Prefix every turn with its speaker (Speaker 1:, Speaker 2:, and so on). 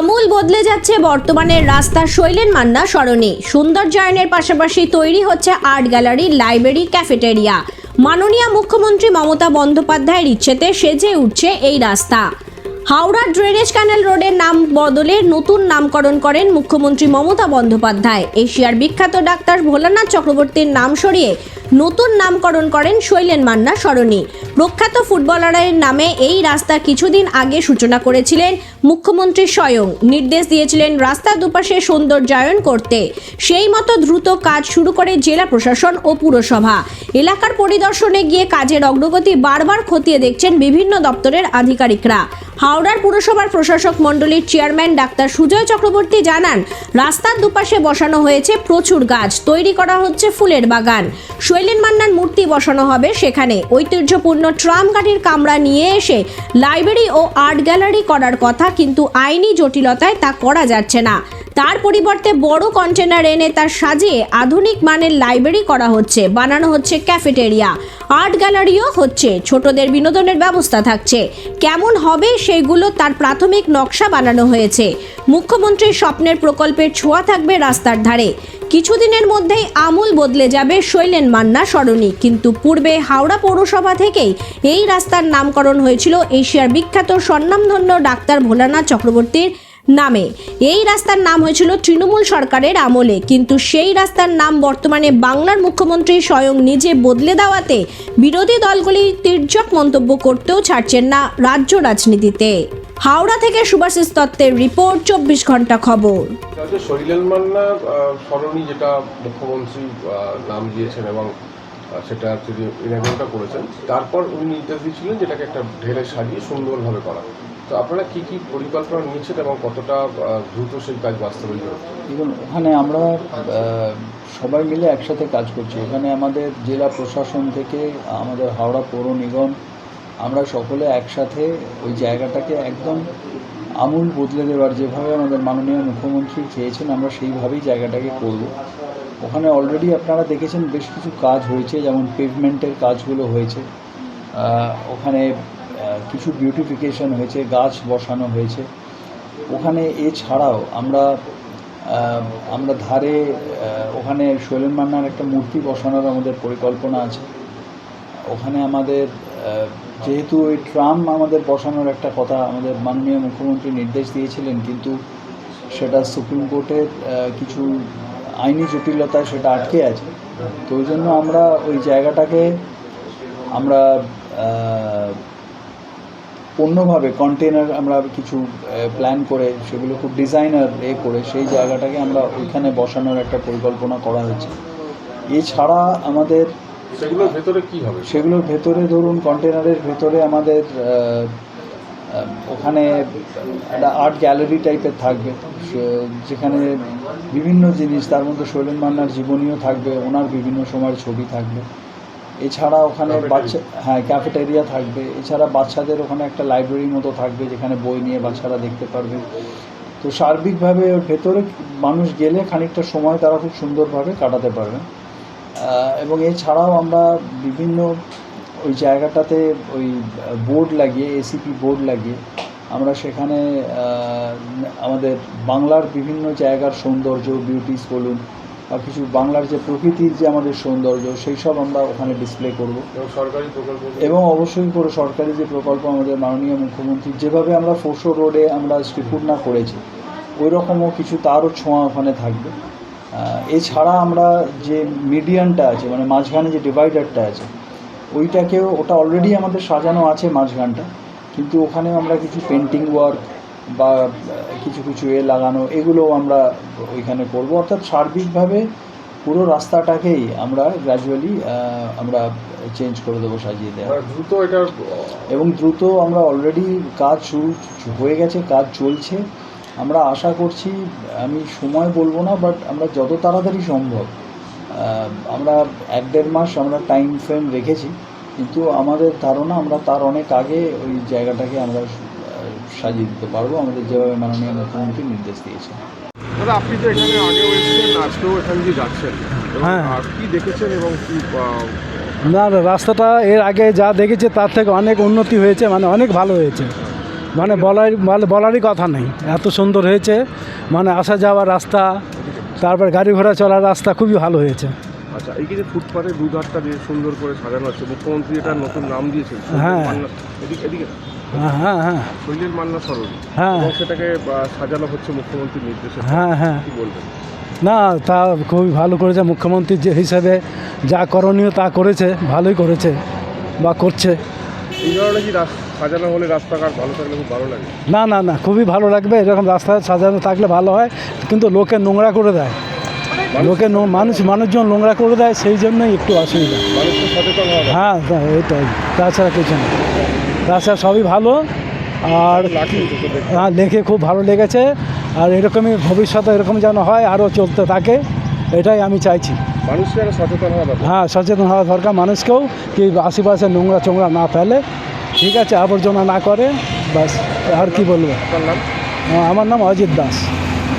Speaker 1: আমূল বদলে যাচ্ছে বর্তমানের রাস্তা শৈলেন মান্না সরণি। সৌন্দর্যায়নের পাশাপাশি তৈরি হচ্ছে আর্ট গ্যালারি, লাইব্রেরি, ক্যাফেটেরিয়া। মাননীয় মুখ্যমন্ত্রী মমতা বন্দ্যোপাধ্যায়ের ইচ্ছেতে সেজে উঠছে এই রাস্তা। হাওড়া ড্রেনেজ ক্যানেল রোডের নাম বদলে নতুন নামকরণ করেন মুখ্যমন্ত্রী মমতা বন্দ্যোপাধ্যায়। এশিয়ার বিখ্যাত ডাক্তার ভোলানাথ চক্রবর্তীর নাম সরিয়ে নতুন নামকরণ করেন শৈলেন মান্না সরণি। প্রখ্যাত ফুটবলারের নামে এই রাস্তা কিছুদিন আগে সূচনা করেছিলেন মুখ্যমন্ত্রী স্বয়ং। নির্দেশ দিয়েছিলেন রাস্তার দুপাশে সৌন্দর্যায়ন করতে। সেই মতো দ্রুত কাজ শুরু করে জেলা প্রশাসন ও পুরসভা। এলাকার পরিদর্শনে গিয়ে কাজের অগ্রগতি বারবার খতিয়ে দেখছেন বিভিন্ন দপ্তরের আধিকারিকরা। হাওড়ার পুরসভার প্রশাসক মণ্ডলীর চেয়ারম্যান ডাক্তার সুজয় চক্রবর্তী জানান, রাস্তার দুপাশে বসানো হয়েছে প্রচুর গাছ, তৈরি করা হচ্ছে ফুলের বাগান। শৈলেন মান্নার মূর্তি বসানো হবে সেখানে। ঐতিহ্যপূর্ণ ট্রাম গাড়ির কামরা নিয়ে এসে লাইব্রেরি ও আর্ট গ্যালারি করার কথা কিন্তু আইনি জটিলতায় তা করা যাচ্ছে না। তার পরিবর্তে বড় কন্টেনার এনে তার সাজিয়ে আধুনিক মানের লাইব্রেরি করা হচ্ছে। বানানো হচ্ছে ক্যাফেটেরিয়া। আর্ট গ্যালারিও হচ্ছে। ছোটদের বিনোদনের ব্যবস্থা থাকছে। কেমন হবে সেগুলো তার প্রাথমিক নকশা বানানো হয়েছে। মুখ্যমন্ত্রীর স্বপ্নের প্রকল্পের ছোঁয়া থাকবে রাস্তার ধারে। কিছুদিনের মধ্যেই আমূল বদলে যাবে শৈলেন মান্না সরণি। কিন্তু পূর্বে হাওড়া পৌরসভা থেকেই এই রাস্তার নামকরণ হয়েছিল এশিয়ার বিখ্যাত স্বর্ণামধন্য ডাক্তার ভোলানাথ চক্রবর্তীর নামে। এই রাস্তার নাম হয়েছিল তৃণমূল সরকারের আমলে। কিন্তু সেই রাস্তার নাম বর্তমানে বাংলার মুখ্যমন্ত্রী স্বয়ং নিজে বদলে দেওয়াতে বিরোধী দলগুলি তির্যক মন্তব্য করতেও ছাড়ছেন না রাজ্য রাজনীতিতে। হাওড়া থেকে সুভাষিস দত্তের রিপোর্ট, চব্বিশ ঘণ্টা খবর।
Speaker 2: এটা মান্না সরণি যেটা মুখ্যমন্ত্রী নাম দিয়েছেন এবং সেটা যে ইনাগুলটা করেছেন। তারপর উনি নির্দেশ দিয়েছিলেন যেটাকে একটা ঢেলে সাজিয়ে সুন্দরভাবে করা। তো আপনারা কি কি পরিকল্পনা নিয়েছেন এবং কতটা দ্রুত সেই কাজ বাস্তবায়িত হচ্ছে?
Speaker 3: দেখুন, ওখানে আমরা সবাই মিলে একসাথে কাজ করছি। এখানে আমাদের জেলা প্রশাসন থেকে আমাদের হাওড়া পৌর নিগম, আমরা সকলে একসাথে ওই জায়গাটাকে একদম আমূল বদলে দেওয়ার যেভাবে আমাদের মাননীয় মুখ্যমন্ত্রী চেয়েছেন, আমরা সেইভাবেই জায়গাটাকে করব। ওখানে অলরেডি আপনারা দেখেছেন বেশ কিছু কাজ হয়েছে, যেমন পেভমেন্টের কাজগুলো হয়েছে। ওখানে কিছু বিউটিফিকেশন হয়েছে, গাছ বসানো হয়েছে। ওখানে এছাড়াও আমরা আমরা ধারে ওখানে শৈলেন মান্নার একটা মূর্তি বসানোর আমাদের পরিকল্পনা আছে। ওখানে আমাদের যেহেতু ওই ট্রাম আমাদের বসানোর একটা কথা আমাদের মাননীয় মুখ্যমন্ত্রী নির্দেশ দিয়েছিলেন, কিন্তু সেটা সুপ্রিম কোর্টের কিছু আইনি জটিলতায় সেটা আটকে আছে। তো ওই জন্য আমরা ওই জায়গাটাকে আমরা অন্যভাবে কন্টেনার আমরা কিছু প্ল্যান করে সেগুলো খুব ডিজাইনার এ করে সেই জায়গাটাকে আমরা ওইখানে বসানোর একটা পরিকল্পনা করা হয়েছে। এছাড়া আমাদের
Speaker 2: সেগুলোর ভেতরে কি হবে?
Speaker 3: সেগুলোর ভেতরে ধরুন কন্টেনারের ভেতরে আমাদের ওখানে একটা আর্ট গ্যালারি টাইপের থাকবে। যেখানে বিভিন্ন জিনিস তার মধ্যে শৈলেন মান্নার জীবনীও থাকবে ওনার বিভিন্ন সময়ের ছবি থাকবে। এছাড়া ওখানে বাচ্চা হ্যাঁ ক্যাফেটেরিয়া থাকবে। এছাড়া বাচ্চাদের ওখানে একটা লাইব্রেরি মতো থাকবে যেখানে বই নিয়ে বাচ্চারা দেখতে পারবে। তো সার্বিকভাবে ওর ভেতরে মানুষ গেলে খানিকটা সময় তারা খুব সুন্দরভাবে কাটাতে পারবে। এবং এছাড়াও আমরা বিভিন্ন ওই জায়গাটাতে ওই বোর্ড লাগিয়ে এসিপি বোর্ড লাগিয়ে আমরা সেখানে আমাদের বাংলার বিভিন্ন জায়গার সৌন্দর্য বিউটিস বলুন বা কিছু বাংলার যে প্রকৃতির যে আমাদের সৌন্দর্য সেই সব আমরা ওখানে ডিসপ্লে করব।
Speaker 2: এবং সরকারি প্রকল্প
Speaker 3: এবং অবশ্যই করে সরকারি যে প্রকল্প আমাদের মাননীয় মুখ্যমন্ত্রী যেভাবে আমরা ফোর্সো রোডে আমরা শ্রীপুর্ণা করেছি ওই রকমও কিছু তারও ছোঁয়া ওখানে থাকবে। এছাড়া আমরা যে মিডিয়ানটা আছে মানে মাঝখানে যে ডিভাইডারটা আছে ওইটাকেও ওটা অলরেডি আমাদের সাজানো আছে মাঝখানটা। কিন্তু ওখানেও আমরা কিছু পেন্টিং ওয়ার্ক বা কিছু কিছু এ লাগানো এগুলোও আমরা ওইখানে করব। অর্থাৎ সার্বিকভাবে পুরো রাস্তাটাকেই আমরা গ্র্যাজুয়ালি আমরা চেঞ্জ করে দেবো সাজিয়ে দেওয়া।
Speaker 2: দ্রুত এটা
Speaker 3: এবং দ্রুত আমরা অলরেডি কাজ শুরু হয়ে গেছে কাজ চলছে। আমরা আশা করছি আমি সময় বলব না বাট আমরা যত তাড়াতাড়ি সম্ভব আমরা এক দেড় মাস আমরা টাইম ফ্রেম রেখেছি। কিন্তু আমাদের ধারণা আমরা তার অনেক আগে ওই জায়গাটাকে আমরা সাজিয়ে দিতে পারব। আমাদের যেভাবে মাননীয় মুখ্যমন্ত্রী নির্দেশ দিয়েছে
Speaker 2: দাদা আপনি তো এখানে আগেও এসেছেন আজকেও এখান দিয়ে যাচ্ছেন
Speaker 4: হ্যাঁ।
Speaker 2: আর কি দেখেছেন এবং কি আহ,
Speaker 4: না রাস্তাটা এর আগে যা দেখেছে তার থেকে অনেক উন্নতি হয়েছে মানে অনেক ভালো হয়েছে। মানে বলার বল- বলারই কথা নেই। এত সুন্দর হয়েছে মানে আসা যাওয়ার রাস্তা তারপর গাড়ি ঘোড়া চলার রাস্তা খুবই ভালো হয়েছে।
Speaker 2: আচ্ছা এই যে ফুটপাতে দু ধারটা যে সুন্দর করে সাজানো আছে মুখ্যমন্ত্রী এটার নতুন নাম দিয়েছেন
Speaker 4: হ্যাঁ।
Speaker 2: এদিকে এদিকে।
Speaker 4: হ্যাঁ হ্যাঁ হ্যাঁ।
Speaker 2: শৈলের মান্না সরণি
Speaker 4: হ্যাঁ।
Speaker 2: এবং সেটাকে আহ, সাজানো হচ্ছে মুখ্যমন্ত্রীর নির্দেশে।
Speaker 4: হ্যাঁ হ্যাঁ।
Speaker 2: কি বলবেন?
Speaker 4: না তা খুবই ভালো করেছে মুখ্যমন্ত্রী যে হিসেবে যা করণীয় তা করেছে ভালোই করেছে বা করছে।
Speaker 2: এই ধরনের কি সাজানো হলে রাস্তাঘাট ভালো থাকলে খুব ভালো লাগে?
Speaker 4: না না না খুবই ভালো লাগবে এরকম রাস্তা সাজানো থাকলে ভালো হয় কিন্তু লোকে নোংরা করে দেয়। লোকে মানুষ মানুষজন নোংরা করে দেয় সেই জন্যই একটু অসুবিধা। হ্যাঁ তা- এইটাই তাছাড়া কিছু না। তাছাড়া সবই ভালো। আর হ্যাঁ দেখে খুব ভালো লেগেছে। আর এরকমই ভবিষ্যতে এরকম যেন হয় আরও চলতে থাকে এটাই আমি চাইছি। হ্যাঁ সচেতন হওয়া দরকার মানুষকেও কি আশেপাশে নোংরা চোংরা না ফেলে। ঠিক আছে আবর্জনা না করে বাস। আর কি বলব? আমার নাম অজিত দাস।